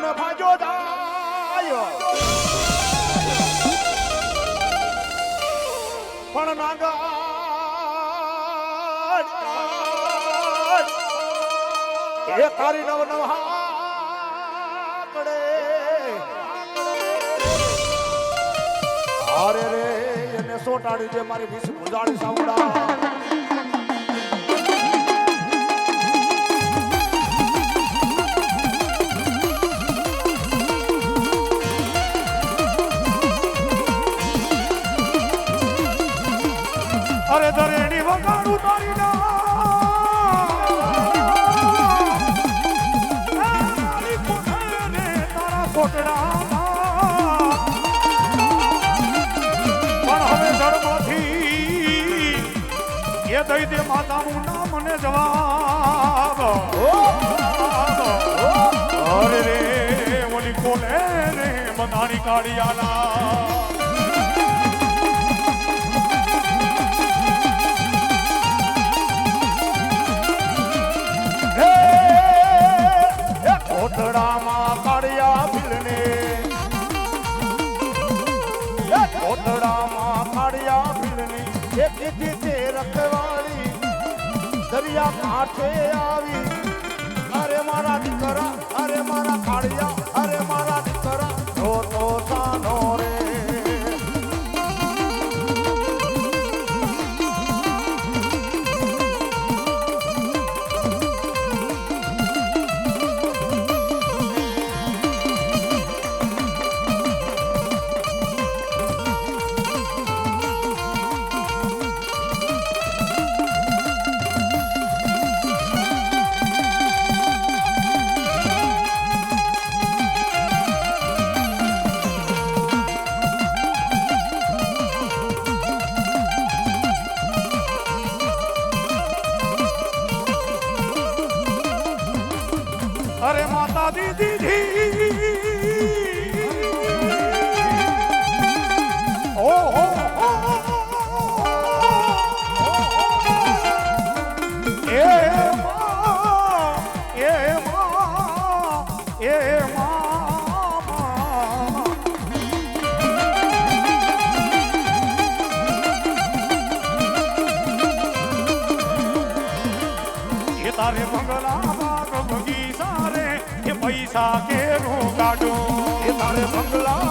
ને ભાજો જાય પણ નાગા એ તારી નવ નવ હાકડે અરે રે, એને સોટાડી દે મારી વિષ ભુજાડી સાવડા દઈ દે માતાનું ના મને જવાબ. અરે રે ઓલી કોલે રે? બધાની કાળિયાલા દરિયા કાંઠે આવી. અરે મારા દીકરા અરે મારા કાળિયા પૈસા કેરું કાઢો. એ તારે બંગલા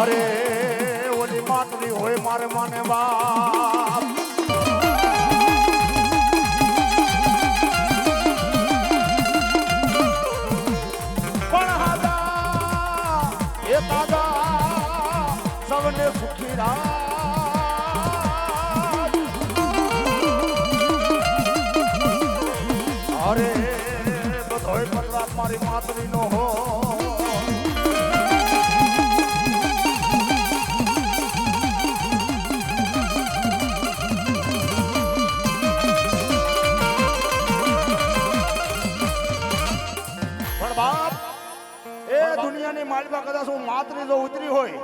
અરે, ઓલી માટલી હોય મારે માને બાપ. સૌને સુખી રાખ. અરે, બધોય પતરાત મારી માતરી નો પણ કદાચ જો ઉતરી હોય,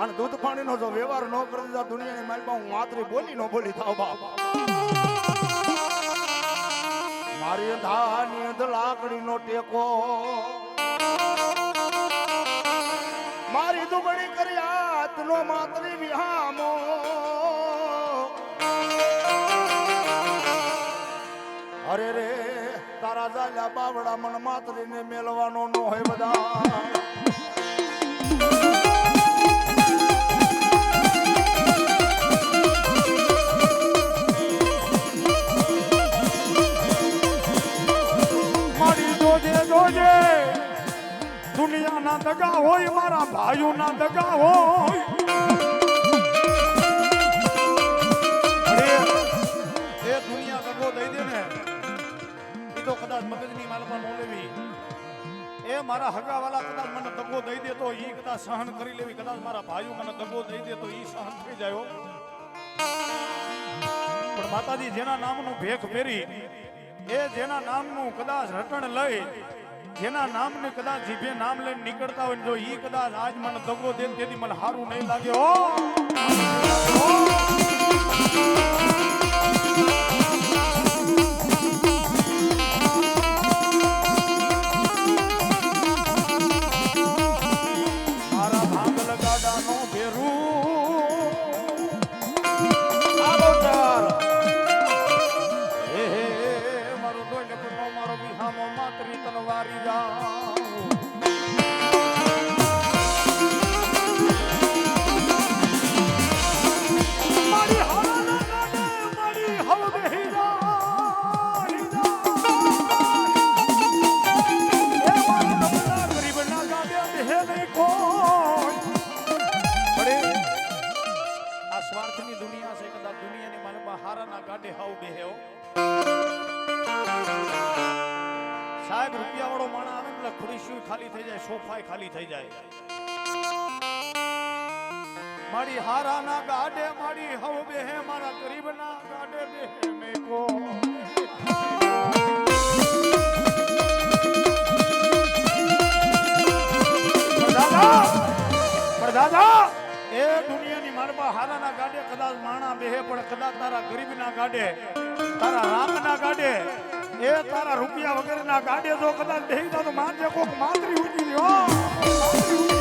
અને દૂધ પાણીનો જો વ્યવહાર ન કરી દુનિયાની માલમાં હું માતરી બોલી ન બોલી, થાવ બાપ. મારી ધાની અંધ લાકડીનો ટેકો. મારી દુગણી કરી હાથનો માતરી વિહામો. અરે રે તારા જાલ્યા બાવડા મન માતરીને મેળવાનો નો હોય બધા. દગા હોય, મારા ભાઈઓના દગા હોય તો સહન કરી લેવી. કદાચ મારા ભાઈઓ મને દગો દઈ દે તો એ સહન થઈ જાય પણ માતાજી, જેના નામનું ભેખ ફેરી, એ જેના નામનું કદાચ રટણ લઈ, જેના નામને કદાચ જીભે નામ લઈને નીકળતા હોય જો એ કદાચ આજ મને દગો દે તેથી મને સારું નહીં લાગે હો. દુનિયા છે, કદાચ દુનિયાની માલમાં હારાના ગાડે હાવ બેહ્યો સાહેબ રૂપિયા વાળો માણસ આવે એટલે ખુરશીઓ ખાલી થઈ જાય, સોફાય ખાલી થઈ જાય. મારી હારાના ગાડે મારી હવ બેહે દુનિયાની મારબા ગાડે કદાચ માણા બેહે, પણ કદાચ તારા ગરીબના ગાડે, તારા રામના ગાડે, એ તારા રૂપિયા વગરના ગાડે જો કદાચ બેહી તો માનજે કોક માત્રી ઉઠી ગયો.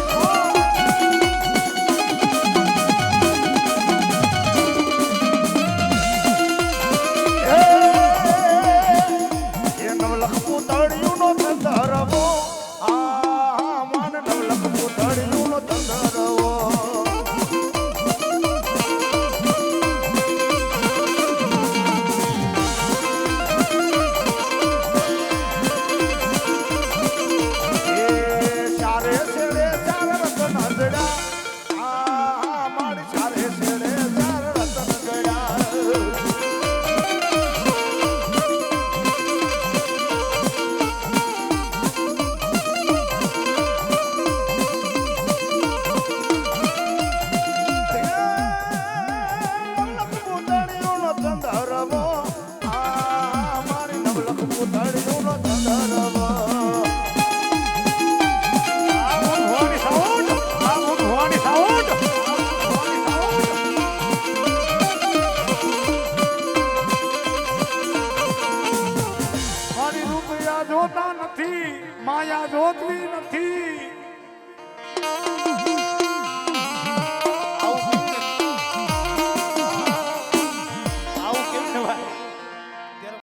જોતા નથી માયા જોતવી નથી.